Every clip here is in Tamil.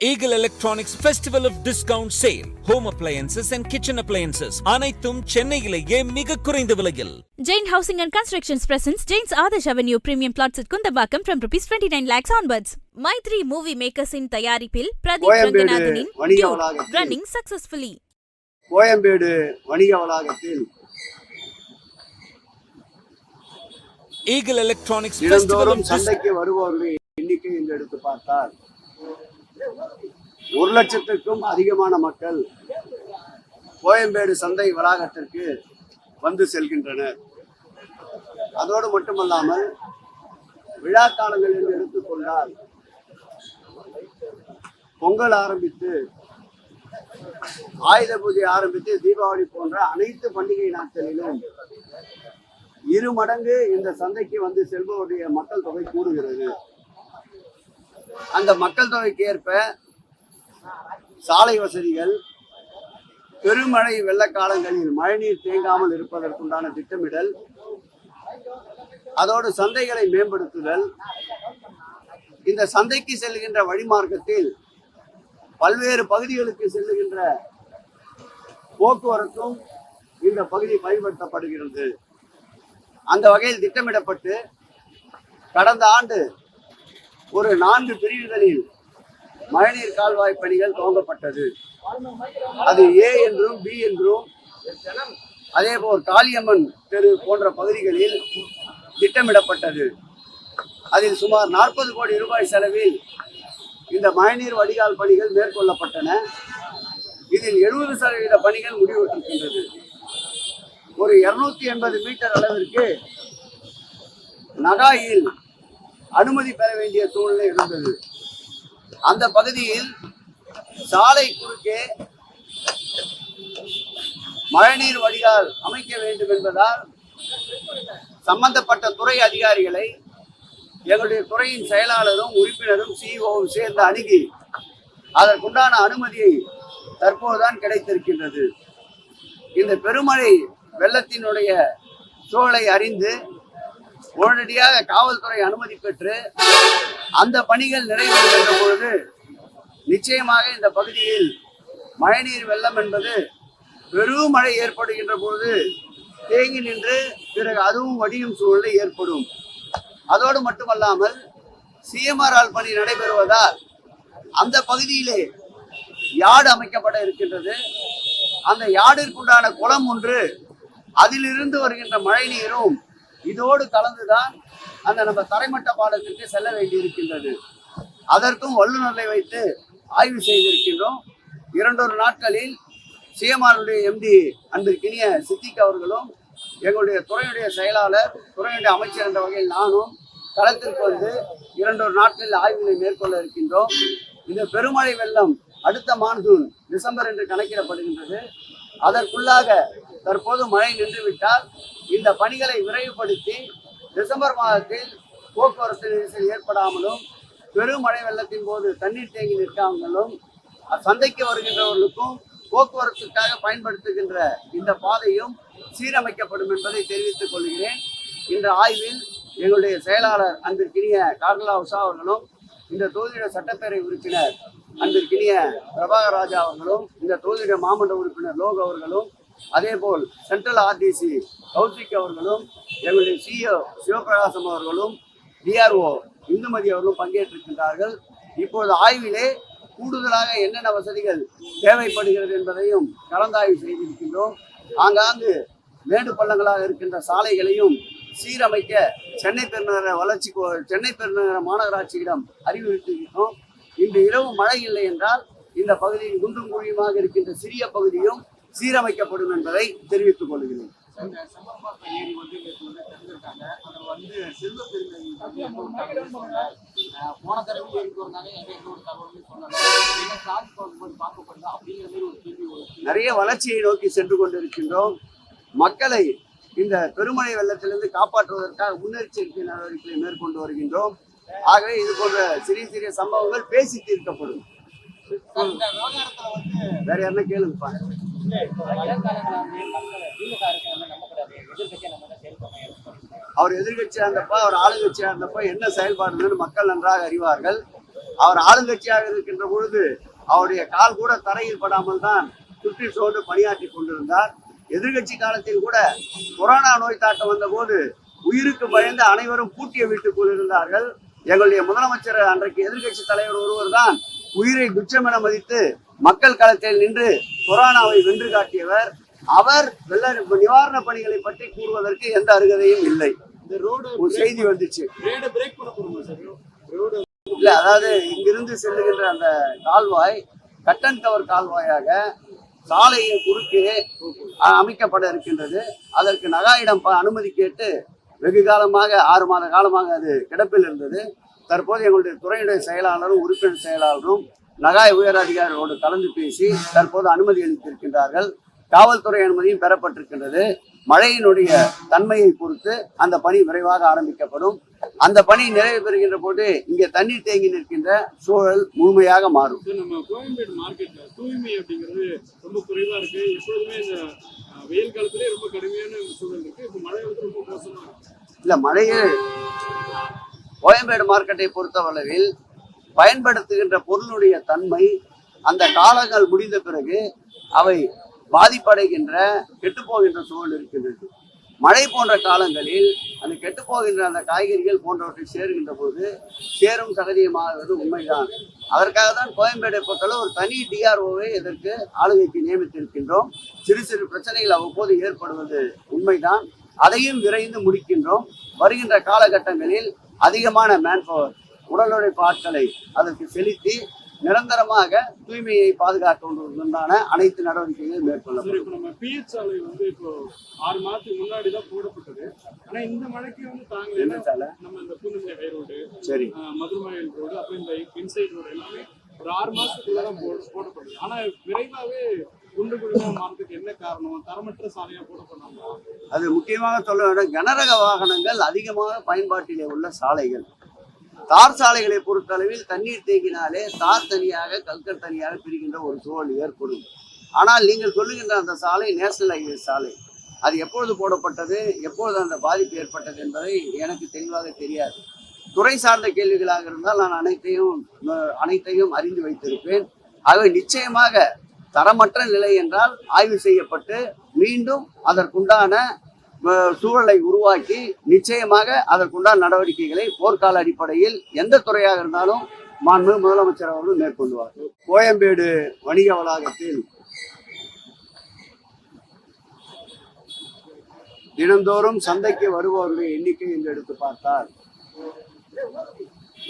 Eagle Electronics Festival of Discount Sale. Home appliances and kitchen appliances. அனைத்தும் சென்னையிலேயே மிக குறைந்த விலையில். Jain Housing and Constructions presents Jain's Adarsh Avenue premium plots at Kundambakam from rupees 29 lakhs onwards. Maitri Movie Makers in தயாரிப்பில் பிரதீப் ரங்கநாதனின் running successfully. கோயம்பேடு வணிக வளாகத்தில் Eagle Electronics Festival of தினந்தோறும் Discount. சந்தைக்கு வருபவர்களின் எண்ணிக்கை என்று எடுத்து பார்த்தால் ஒரு லட்சத்திற்கும் அதிகமான மக்கள் கோயம்பேடு சந்தை வளாகத்திற்கு வந்து செல்கின்றனர். அதோடு மட்டுமல்லாமல் விழா காலங்கள் என்று எடுத்துக்கொண்டால் பொங்கல் ஆரம்பித்து ஆயுத பூஜை ஆரம்பித்து தீபாவளி போன்ற அனைத்து பண்டிகை நாட்களிலும் இரு மடங்கு இந்த சந்தைக்கு வந்து செல்பவருடைய மக்கள் தொகை கூடுகிறது. அந்த மக்கள் தொகைக்கு ஏற்ப சாலை வசதிகள் பெருமழை வெள்ளக்காலங்களில் மழைநீர் தேங்காமல் இருப்பதற்குண்டான திட்டமிடல் அதோடு சந்தைகளை மேம்படுத்துதல் இந்த சந்தைக்கு செல்லுகின்ற வழிமார்க்கத்தில் பல்வேறு பகுதிகளுக்கு செல்லுகின்ற போக்குவரத்தும் இந்த பகுதி பயன்படுத்தப்படுகிறது. அந்த வகையில் திட்டமிடப்பட்டு கடந்த ஆண்டு ஒரு நான்கு பிரிவுகளில் மழைநீர் கால்வாய் பணிகள் துவங்கப்பட்டது. அது ஏ என்றும் பி என்றும் அதே போல் காளியம்மன் தெரு போன்ற பகுதிகளில் திட்டமிடப்பட்டது. அதில் சுமார் நாற்பது கோடி ரூபாய் செலவில் இந்த மழைநீர் வடிகால் பணிகள் மேற்கொள்ளப்பட்டன. இதில் எழுபது சதவீத பணிகள் முடிவுற்றிருக்கின்றது. ஒரு இருநூத்தி எண்பது மீட்டர் அளவிற்கு நகாயில் அனுமதி பெற வேண்டிய சூழ்நிலை இருந்தது. அந்த பகுதியில் சாலை குறுக்கே மழைநீர் வடிகால் அமைக்க வேண்டும் என்பதால் சம்பந்தப்பட்ட துறை அதிகாரிகளை எங்களுடைய துறையின் செயலாளரும் உறுப்பினரும் சிஇஓவும் சேர்ந்து அணுகி அதற்குண்டான அனுமதியை தற்போதுதான் கிடைத்திருக்கின்றது. இந்த பெருமழை வெள்ளத்தினுடைய சூழலை அறிந்து உடனடியாக காவல்துறை அனுமதி பெற்று அந்த பணிகள் நிறைவேறுகின்ற பொழுது நிச்சயமாக இந்த பகுதியில் மழைநீர் வெள்ளம் என்பது பெரும் மழை ஏற்படுகின்ற பொழுது தேங்கி நின்று பிறகு அதுவும் வடியும் சூழ்நிலை ஏற்படும். அதோடு மட்டுமல்லாமல் சிஎம்ஆர்ஆல் பணி நடைபெறுவதால் அந்த பகுதியிலே யார்டு அமைக்கப்பட இருக்கின்றது. அந்த யார்டிற்குண்டான குளம் ஒன்று அதிலிருந்து வருகின்ற மழை நீரும் இதோடு கலந்துதான் அந்த நம்ம தரைமட்ட பாடத்திற்கு செல்ல வேண்டியிருக்கின்றது. அதற்கும் வல்லுநர்களை வைத்து ஆய்வு செய்திருக்கின்றோம். இரண்டொரு நாட்களில் சிஎம்ஆருடைய எம்டி அன்பிற்கினிய சித்திக் அவர்களும் எங்களுடைய துறையுடைய செயலாளர் துறையுடைய அமைச்சர் என்ற வகையில் நானும் களத்திற்கு வந்து இரண்டொரு நாட்களில் ஆய்வுகளை மேற்கொள்ள இருக்கின்றோம். இந்த பெருமழை வெள்ளம் அடுத்த மான்சூன் டிசம்பர் என்று கணக்கிடப்படுகின்றது. அதற்குள்ளாக தற்போது மழை நின்றுவிட்டால் இந்த பணிகளை விரைவுபடுத்தி டிசம்பர் மாதத்தில் போக்குவரத்து நெரிசல் ஏற்படாமலும் பெருமழை வெள்ளத்தின் போது தண்ணீர் தேங்கி நிற்காமலும் சந்தைக்கு வருகின்றவர்களுக்கும் போக்குவரத்துக்காக பயன்படுத்துகின்ற இந்த பாதையும் சீரமைக்கப்படும் என்பதை தெரிவித்துக் கொள்கிறேன். இந்த ஆய்வில் எங்களுடைய செயலாளர் அன்பிற்கினிய கார்கலா உஷா அவர்களும் இந்த தொகுதியுடைய சட்டப்பேரவை உறுப்பினர் அன்பிற்கினிய பிரபாகர் ராஜா அவர்களும் இந்த தொகுதியுடைய மாமன்ற உறுப்பினர் லோக் அவர்களும் அதேபோல் சென்ட்ரல் ஆர்டிசி கௌசிக் அவர்களும் எங்களுடைய சிஓ சிவபிரகாசம் அவர்களும் டிஆர்ஓ இந்துமதி அவர்களும் பங்கேற்றிருக்கின்றார்கள். இப்பொழுது ஆய்விலே கூடுதலாக என்னென்ன வசதிகள் தேவைப்படுகிறது என்பதையும் கலந்தாய்வு செய்திருக்கின்றோம். ஆங்காங்கு மேடு பள்ளங்களாக இருக்கின்ற சாலைகளையும் சீரமைக்க சென்னை பெருநகர வளர்ச்சி சென்னை பெருநகர மாநகராட்சியிடம் அறிவுறுத்தியிருக்கிறோம். இன்று இரவு மழை இல்லை என்றால் இந்த பகுதியின் குண்டும் குழியுமாக இருக்கின்ற சிறிய பகுதியும் சீரமைக்கப்படும் என்பதை தெரிவித்துக் கொள்கிறேன். வந்து போன தடவை நிறைய வளர்ச்சியை நோக்கி சென்று கொண்டிருக்கின்றோம். மக்களை இந்த பெருமழை வெள்ளத்திலிருந்து காப்பாற்றுவதற்காக முன்னெச்சரிக்கை நடவடிக்கைகளை மேற்கொண்டு வருகின்றோம். ஆகவே இது போன்ற சிறிய சிறிய சம்பவங்கள் பேசி தீர்க்கப்படும். வேற யாருன்னா கேளுங்கப்பா. அவர் எதிர்கட்சியாக இருந்தப்ப அவர் ஆளுங்கட்சியா இருந்தப்ப என்ன செயல்பாடுன்னு மக்கள் நன்றாக அறிவார்கள். அவர் ஆளுங்கட்சியாக இருக்கின்ற பொழுது அவருடைய கால் கூட தரையில் படாமல் தான் சுற்றி சோர்ந்து பணியாற்றி கொண்டிருந்தார். எதிர்கட்சி காலத்தில் கூட கொரோனா நோய் தாக்கம் வந்தபோது உயிருக்கு பயந்து அனைவரும் பூட்டிய வீட்டுக்குள் இருந்தார்கள். எங்களுடைய முதலமைச்சர் அன்றைக்கு எதிர்கட்சி தலைவர் ஒருவர் தான் உயிரை துச்சமென மதித்து மக்கள் களத்தில் நின்று கொரோனாவை வென்று காட்டியவர். அவர் வெள்ள நிவாரண பணிகளை பற்றி கூறுவதற்கு எந்த அருகதையும் இல்லை. இந்த ரோடு ஒரு செய்தி வந்துச்சு. ரேடை பிரேக் பண்ண போறோமா சார்? ரோடு. இல்ல அதாவது இங்கிருந்து செல்லுகின்ற அந்த கால்வாய் கட்டன் கவர் கால்வாயாக சாலையின் குறுக்கே அமைக்கப்பட இருக்கின்றது. அதற்கு நகாயிடம் அனுமதி கேட்டு வெகு காலமாக ஆறு மாத காலமாக அது கிடப்பில் இருந்தது. தற்போது எங்களுடைய துறையுடைய செயலாளரும் உறுப்பினர் செயலாளரும் நகாய் உயர் அதிகாரிகளோடு கலந்து பேசி தற்போது அனுமதி அளித்திருக்கின்றார்கள். காவல்துறை அனுமதியும் பெறப்பட்டிருக்கின்றது. மழையினுடைய தன்மையை பொறுத்து அந்த பணி விரைவாக ஆரம்பிக்கப்படும். அந்த பணி நிறைவு பெறுகின்ற போது இங்கே தண்ணீர் தேங்கி நிற்கின்ற சூழல் முழுமையாக மாறும். நம்ம கோயம்பேடு மார்க்கெட்ல தூய்மை அப்படிங்கிறது ரொம்ப குறைவா இருக்கு. எப்பொழுதுமே இந்த வெயில் காலத்திலே ரொம்ப கடுமையான சூழல் இருக்கு இப்போ மழை வந்து ரொம்ப மழையே கோயம்பேடு மார்க்கெட்டை பொறுத்தவரையில் பயன்படுத்துகின்ற பொருளுடைய தன்மை அந்த காலங்கள் முடிந்த பிறகு அவை பாதிப்படைகின்ற கெட்டுப்போகின்ற சூழல் இருக்கின்றது. மழை போன்ற காலங்களில் அந்த கெட்டுப்போகின்ற அந்த காய்கறிகள் போன்றவற்றை சேருகின்ற போது சேரும் சகதியமாகிறது உண்மைதான். அதற்காக தான் கோயம்பேடு பொறுத்தளவு ஒரு தனி டிஆர்ஓவை இதற்கு ஆளுகைக்கு நியமித்திருக்கின்றோம். சிறு சிறு பிரச்சனைகள் அவ்வப்போது ஏற்படுவது உண்மைதான். அதையும் விரைந்து முடிக்கின்றோம். வருகின்ற காலகட்டங்களில் அதிகமான மேன்பவர் உடல் உழைப்பு ஆட்களை அதற்கு செலுத்தி நிரந்தரமாக தூய்மையை பாதுகாக்குவதற்குண்டான அனைத்து நடவடிக்கைகளும் சார் மேற்கொள்ளப்படும் இப்போ நம்ம பிஹெச் சாலை வந்து இப்போ ஆறு மாதத்துக்கு முன்னாடி தான் போடப்பட்டது. ஆனா இந்த மழைக்கு வந்து தாங்க என்ன சாலை? நம்ம இந்த பூந்தமல்லி ஹை ரோடு சரி. மதுரமாயல் ரோடு அப்புறம் இந்த இன்சைட் ரோடு எல்லாமே ஒரு ஆறு மாசத்துக்குள்ள தான் போட போடப்படுது. ஆனா விரைவாவே குண்டு மாறதுக்கு என்ன காரணம்? தரமற்ற சாலையா போடப்படாங்களா அது முக்கியமாக சொல்ல வேண்டும் கனரக வாகனங்கள் அதிகமாக பயன்பாட்டிலே உள்ள சாலைகள். தார் சாலைகளை பொறுத்தளவில் தண்ணீர் தேங்கினாலே தார் தனியாக கல்கர் தனியாக பிரிக்கின்ற ஒரு சூழல் ஏற்படும். ஆனால் நீங்கள் சொல்லுகின்ற அந்த சாலை நேஷனல் ஹைவே சாலை. அது எப்பொழுது போடப்பட்டது எப்பொழுது அந்த பாதிப்பு ஏற்பட்டது என்பதை எனக்கு தெளிவாக தெரியாது. துறை சார்ந்த கேள்விகளாக இருந்தால் நான் அனைத்தையும் அனைத்தையும் அறிந்து வைத்திருப்பேன். ஆகவே நிச்சயமாக தரமற்ற நிலை என்றால் ஆய்வு செய்யப்பட்டு மீண்டும் அதற்குண்டான சூழலை உருவாக்கி நிச்சயமாக அதற்குண்டான நடவடிக்கைகளை போர்க்கால அடிப்படையில் எந்த துறையாக இருந்தாலும் மாண்பு முதலமைச்சர் அவர்கள் மேற்கொள்வார். கோயம்பேடு வணிக வளாகத்தில் தினந்தோறும் சந்தைக்கு வருபவர்களுடைய எண்ணிக்கை என்று எடுத்து பார்த்தால்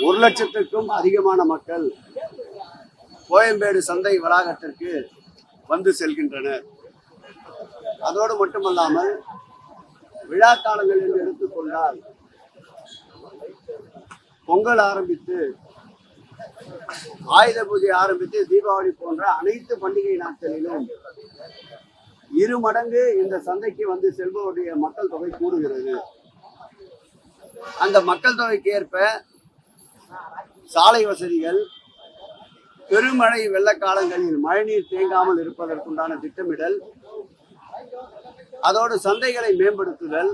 ஒரு லட்சத்திற்கும் அதிகமான மக்கள் கோயம்பேடு சந்தை வளாகத்திற்கு வந்து செல்கின்றனர். அதோடு மட்டுமல்லாமல் விழா காலங்கள் என்று எடுத்துக்கொண்டால் பொங்கல் ஆரம்பித்து ஆயுத பூஜை ஆரம்பித்து தீபாவளி போன்ற அனைத்து பண்டிகை நாட்களிலும் இரு மடங்கு இந்த சந்தைக்கு வந்து செல்பவருடைய மக்கள் தொகை கூடுகிறது. அந்த மக்கள் தொகைக்கு ஏற்ப சாலை வசதிகள் பெருமழை வெள்ள காலங்களில் மழைநீர் தேங்காமல் இருப்பதற்குண்டான திட்டமிடல் அதோடு சந்தைகளை மேம்படுத்துதல்.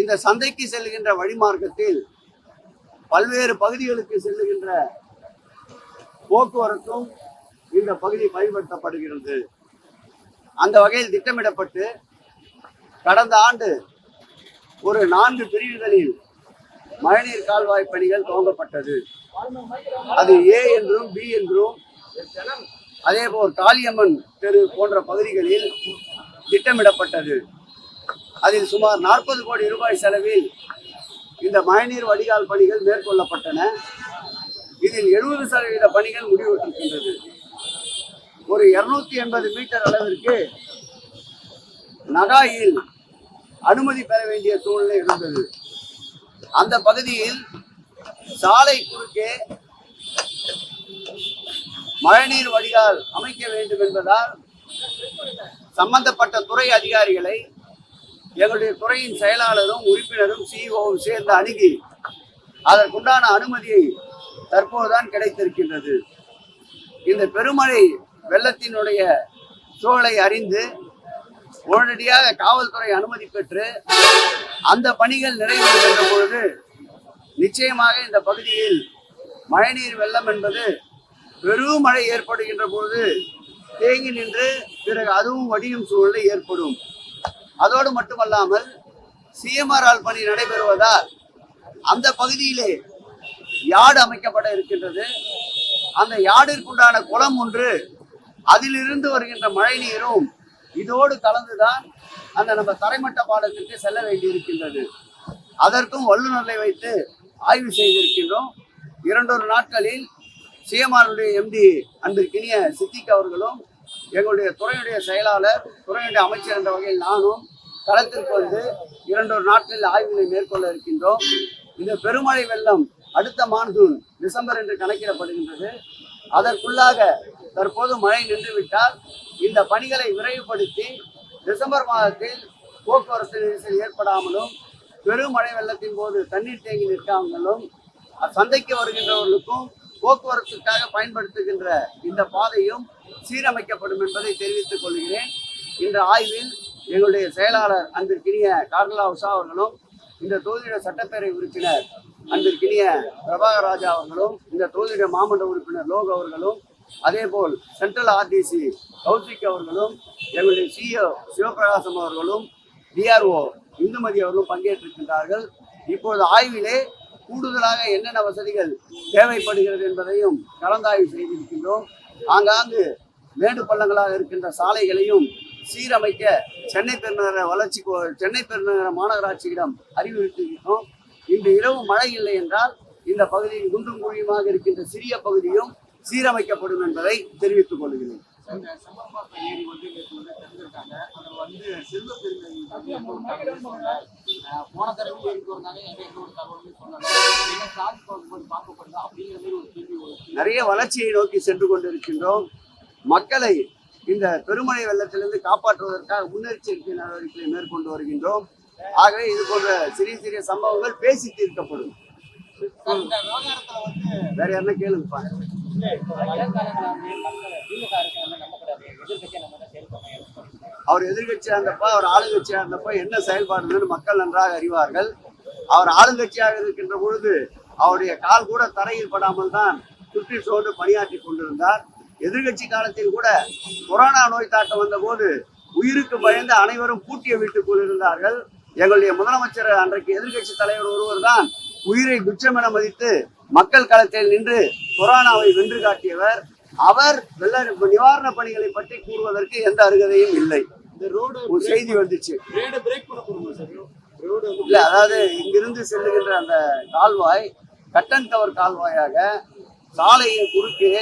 இந்த சந்தைக்கு செல்கின்ற வழிமார்க்கத்தில் பல்வேறு பகுதிகளுக்கு செல்லுகின்ற போக்குவரத்தும் இந்த பகுதி பயன்படுத்தப்படுகிறது. அந்த வகையில் திட்டமிடப்பட்டு கடந்த ஆண்டு ஒரு நான்கு பிரிவுகளில் மழைநீர் கால்வாய் பணிகள் துவங்கப்பட்டது. அது ஏ என்றும் பி என்றும் அதே போல் காளியம்மன் தெரு போன்ற பகுதிகளில் திட்டமிடப்பட்டது. அதில் சுமார் நாற்பது கோடி ரூபாய் செலவில் இந்த மழைநீர் வடிகால் பணிகள் மேற்கொள்ளப்பட்டன. இதில் எழுபது சதவீத பணிகள் முடிவுற்றிருக்கின்றது ஒரு இருநூத்தி எண்பது மீட்டர் அளவிற்கு நகாயில் அனுமதி பெற வேண்டிய சூழ்நிலை இருந்தது. அந்த பகுதியில் சாலை குறுக்கே மழைநீர் வடிகால் அமைக்க வேண்டும் என்பதால் சம்பந்தப்பட்ட துறை அதிகாரிகளை எங்களுடைய துறையின் செயலாளரும் உறுப்பினரும் சிஇஓவும் சேர்ந்து அணுகி அதற்குண்டான அனுமதியை தற்போதுதான் கிடைத்திருக்கின்றது. இந்த பெருமழை வெள்ளத்தினுடைய சூழலை அறிந்து உடனடியாக காவல்துறை அனுமதி பெற்று அந்த பணிகள் நிறைவேறுகின்ற பொழுது நிச்சயமாக இந்த பகுதியில் மழைநீர் வெள்ளம் என்பது பெரும் மழை ஏற்படுகின்ற பொழுது தேங்கி நின்று பிறகு அதுவும் வடியும் சூழ்நிலை ஏற்படும். அதோடு மட்டுமல்லாமல் சிஎம்ஆர்ஆல் பணி நடைபெறுவதால் அந்த பகுதியிலே யார்டு அமைக்கப்பட இருக்கின்றது. அந்த யார்டிற்குண்டான குளம் ஒன்று அதிலிருந்து வருகின்ற மழை நீரும் இதோடு கலந்துதான் அந்த நம்ம தரைமட்ட பாலத்திற்கு செல்ல வேண்டியிருக்கின்றது. அதற்கும் வல்லுநர்களை வைத்து ஆய்வு செய்திருக்கின்றோம். இரண்டொரு நாட்களில் சிஎம்ஆருடைய எம்டி அன்பிற்கினிய சித்திக் அவர்களும் எங்களுடைய துறையுடைய செயலாளர் துறையுடைய அமைச்சர் என்ற வகையில் நானும் களத்திற்கு வந்து இரண்டொரு நாட்களில் ஆய்வுகளை மேற்கொள்ள இருக்கின்றோம். இந்த பெருமழை வெள்ளம் அடுத்த மான்சூன் டிசம்பர் என்று கணக்கிடப்படுகின்றது. அதற்குள்ளாக தற்போது மழை நின்றுவிட்டால் இந்த பணிகளை விரைவுபடுத்தி டிசம்பர் மாதத்தில் போக்குவரத்து நெரிசல் ஏற்படாமலும் பெருமழை வெள்ளத்தின் போது தண்ணீர் தேங்கி நிற்காமலும் சந்தைக்கு வருகின்றவர்களுக்கும் போக்குவரத்துக்காக பயன்படுத்துகின்ற இந்த பாதையும் சீரமைக்கப்படும் என்பதை தெரிவித்துக் கொள்கிறேன். இந்த ஆய்வில் எங்களுடைய செயலாளர் அன்பிற்கினிய கார்லா உஷா அவர்களும் இந்த தொகுதியுடைய சட்டப்பேரவை உறுப்பினர் அன்பிற்கினிய பிரபாகர் ராஜா அவர்களும் இந்த தொகுதியுடைய மாமன்ற உறுப்பினர் லோக் அவர்களும் அதேபோல் சென்ட்ரல் ஆர்டிசி கௌசிக் அவர்களும் எங்களுடைய சிஓ சிவபிரகாசம் அவர்களும் டிஆர்ஓ இந்துமதி அவர்களும் பங்கேற்றிருக்கின்றார்கள். இப்பொழுது ஆய்விலே கூடுதலாக என்னென்ன வசதிகள் தேவைப்படுகிறது என்பதையும் கலந்தாய்வு செய்திருக்கின்றோம். ஆங்காங்கு மேடு பள்ளங்களாக இருக்கின்ற சாலைகளையும் சீரமைக்க சென்னை பெருநகர வளர்ச்சி கோ- சென்னை பெருநகர மாநகராட்சியிடம் அறிவுறுத்தியிருக்கிறோம். இன்று இரவு மழை இல்லை என்றால் இந்த பகுதியில் குண்டும் குழியுமாக இருக்கின்ற சிறிய பகுதியும் சீரமைக்கப்படும் என்பதை தெரிவித்துக் கொள்கிறேன். போன தடவை வந்தாங்க எங்க ஒரு ஒரு நிறைய வளர்ச்சியை நோக்கி சென்று கொண்டிருக்கின்றோம். மக்களை இந்த பெருமழை வெள்ளத்திலிருந்து காப்பாற்றுவதற்காக முன்னெச்சரிக்கை நடவடிக்கைகளை மேற்கொண்டு வருகின்றோம். ஆகவே இது போன்ற சிறிய சிறிய சம்பவங்கள் பேசி தீர்க்கப்படும். வேற யாருன்னா கேளுங்கப்பா. அவர் எதிர்கட்சியாக இருந்தப்ப அவர் ஆளுங்கட்சியாக இருந்தப்ப என்ன செயல்பாடுன்னு மக்கள் நன்றாக அறிவார்கள். அவர் ஆளுங்கட்சியாக இருக்கின்ற பொழுது அவருடைய கால் கூட தரையில் படாமல் தான் சுற்றி சோர்ந்து பணியாற்றி கொண்டிருந்தார். எதிர்கட்சி காலத்தில் கூட கொரோனா நோய் தாக்கம் வந்தபோது உயிருக்கு பயந்து அனைவரும் பூட்டிய வீட்டுக்குள் இருந்தார்கள். எங்களுடைய முதலமைச்சர் அன்றைக்கு எதிர்கட்சி தலைவர் ஒருவர் தான் உயிரை துச்சம் என மதித்து மக்கள் களத்தில் நின்று கொரோனாவை வென்று காட்டியவர் அவர் வெள்ள நிவாரண பணிகளை பற்றி கூறுவதற்கு எந்த அருகதையும் இல்லை. இந்த ரோடு ஒரு செய்தி வந்துச்சு. ரேட பிரேக் பண்ண போறோமா சார்? ரோடு வந்து இல்ல அதாவது இங்கிருந்து செல்லுகின்ற அந்த கால்வாய் கட்டன் கவர் கால்வாயாக சாலையின் குறுக்கே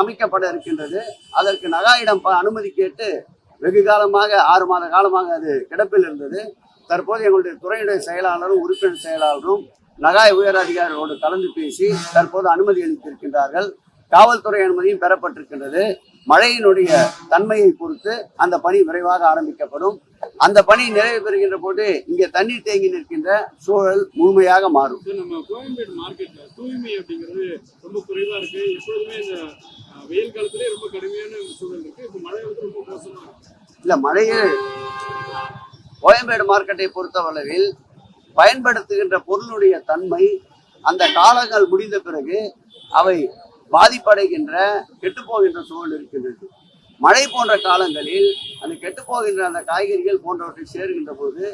அமைக்கப்பட இருக்கின்றது. அதற்கு நகாயிடம் அனுமதி கேட்டு வெகு காலமாக ஆறு மாத காலமாக அது கிடப்பில் இருந்தது. தற்போது எங்களுடைய துறையுடைய செயலாளரும் உறுப்பினர் செயலாளரும் நகாய் உயர் அதிகாரிகளோடு கலந்து பேசி தற்போது அனுமதி அளித்திருக்கின்றார்கள். காவல்துறை அனுமதியும் பெறப்பட்டிருக்கின்றது. மழையினுடைய தன்மையை பொறுத்து அந்த பணி விரைவாக ஆரம்பிக்கப்படும். அந்த பணி நிறைவு பெறுகின்ற போது இங்கே தண்ணீர் தேங்கி நிற்கின்ற சூழல் முழுமையாக மாறும். நம்ம கோயம்பேடு மார்க்கெட்ல தூய்மை அப்படிங்கிறது ரொம்ப குறைவா இருக்கு. எப்போதுமே இந்த அஹ், வெயில் காலத்திலே ரொம்ப கடுமையான சூழல் இருக்கு. இப்போ மழை வந்து ரொம்ப மோசமா இருக்கு. இல்ல மழையே கோயம்பேடு மார்க்கெட்டை பொறுத்தவரையில் பயன்படுத்துகின்ற பொருளுடைய தன்மை அந்த காலங்கள் முடிந்த பிறகு அவை பாதிப்படைகின்ற கெட்டுப்போகின்ற சூழல் இருக்கின்றது. மழை போன்ற காலங்களில் அந்த கெட்டுப்போகின்ற அந்த காய்கறிகள் போன்றவற்றை சேருகின்ற போது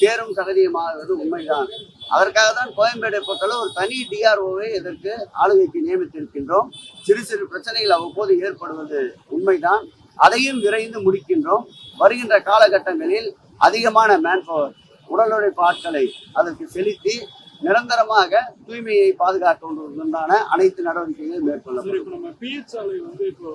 சேரும் சகதியமாகிறது உண்மைதான். அதற்காக தான் கோயம்பேடை பொறுத்தளவு ஒரு தனி டிஆர்ஓவை இதற்கு ஆளுகைக்கு நியமித்திருக்கின்றோம். சிறு சிறு பிரச்சனைகள் அவ்வப்போது ஏற்படுவது உண்மைதான். அதையும் விரைந்து முடிக்கின்றோம். வருகின்ற காலகட்டங்களில் அதிகமான மேன்பவர் உடல் உழைப்பு ஆட்களை அதற்கு செலுத்தி நிரந்தரமாக தூய்மையை பாதுகாக்கின்றன அனைத்து நடவடிக்கைகளும் மேற்கொள்ளப்படும். இப்போ நம்ம பிஹெச் சாலை வந்து இப்போ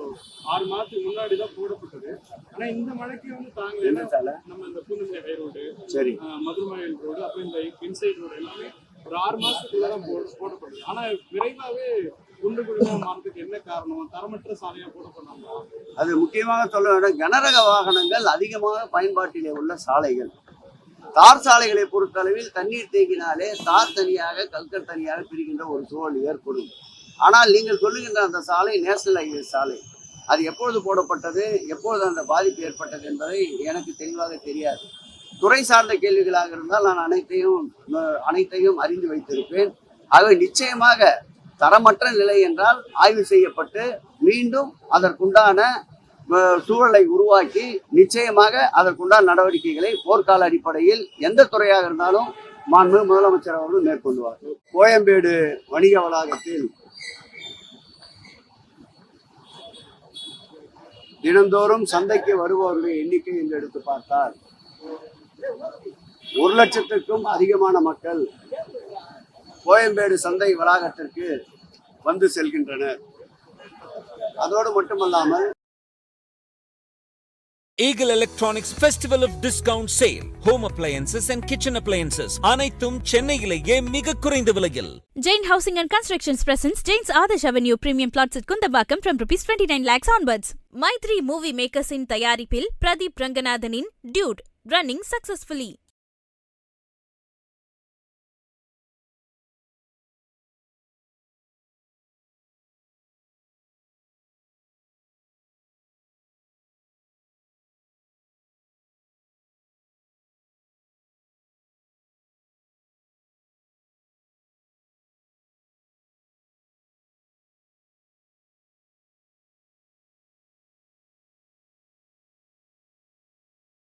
ஆறு மாதத்துக்கு முன்னாடி தான் போடப்பட்டது. ஆனா இந்த மழைக்கு வந்து தாங்க என்ன சாலை? நம்ம இந்த பூந்தமல்லி ஹை ரோடு சரி. மதுரமயில் ரோடு அப்புறம் இந்த இன்சைட் ரோடு எல்லாமே ஒரு ஆறு மாசத்துக்குள்ள தான் போட போடப்படுது. ஆனா விரைவாவே குண்டு குழிமா மாறதுக்கு என்ன காரணம்? தரமற்ற சாலையா போடப்படாங்களா அது முக்கியமாக சொல்ல வேண்டும் கனரக வாகனங்கள் அதிகமாக பயன்பாட்டிலே உள்ள சாலைகள். தார் சாலைகளை பொறுத்தளவில் தண்ணீர் தேங்கினாலே தார் தனியாக கல்கர் தனியாக பிரிக்கின்ற ஒரு சூழல் ஏற்படும். ஆனால் நீங்கள் சொல்லுகின்ற அந்த சாலை நேஷனல் ஹைவே சாலை அது எப்பொழுது போடப்பட்டது எப்பொழுது அந்த பாதிப்பு ஏற்பட்டது என்பதை எனக்கு தெளிவாக தெரியாது. துறை சார்ந்த கேள்விகளாக இருந்தால் நான் அனைத்தையும் அனைத்தையும் அறிந்து வைத்திருப்பேன். ஆகவே நிச்சயமாக தரமற்ற நிலை என்றால் ஆய்வு செய்யப்பட்டு மீண்டும் அதற்குண்டான சூழலை உருவாக்கி நிச்சயமாக அதற்குண்டான நடவடிக்கைகளை போர்க்கால அடிப்படையில் எந்த துறையாக இருந்தாலும் மாண்பு முதலமைச்சர் அவர்கள் மேற்கொள்வார். கோயம்பேடு வணிக வளாகத்தில் தினந்தோறும் சந்தைக்கு வருபவர்களின் எண்ணிக்கை என்று எடுத்து பார்த்தால் ஒரு லட்சத்திற்கும் அதிகமான மக்கள் கோயம்பேடு சந்தை வளாகத்திற்கு வந்து செல்கின்றனர். அதோடு மட்டுமல்லாமல் Eagle Electronics Festival of Discount Sale Home Appliances and Kitchen Appliances அனைத்தும் சென்னையிலேயே மிக குறைந்த விலையில் Jain Housing and Constructions presents Jain's Adarsh Avenue premium plots at Kundambakam from rupees 29 lakhs onwards. Maitri Movie Makers in தயாரிப்பில் பிரதீப் ரங்கநாதனின் Dude running successfully.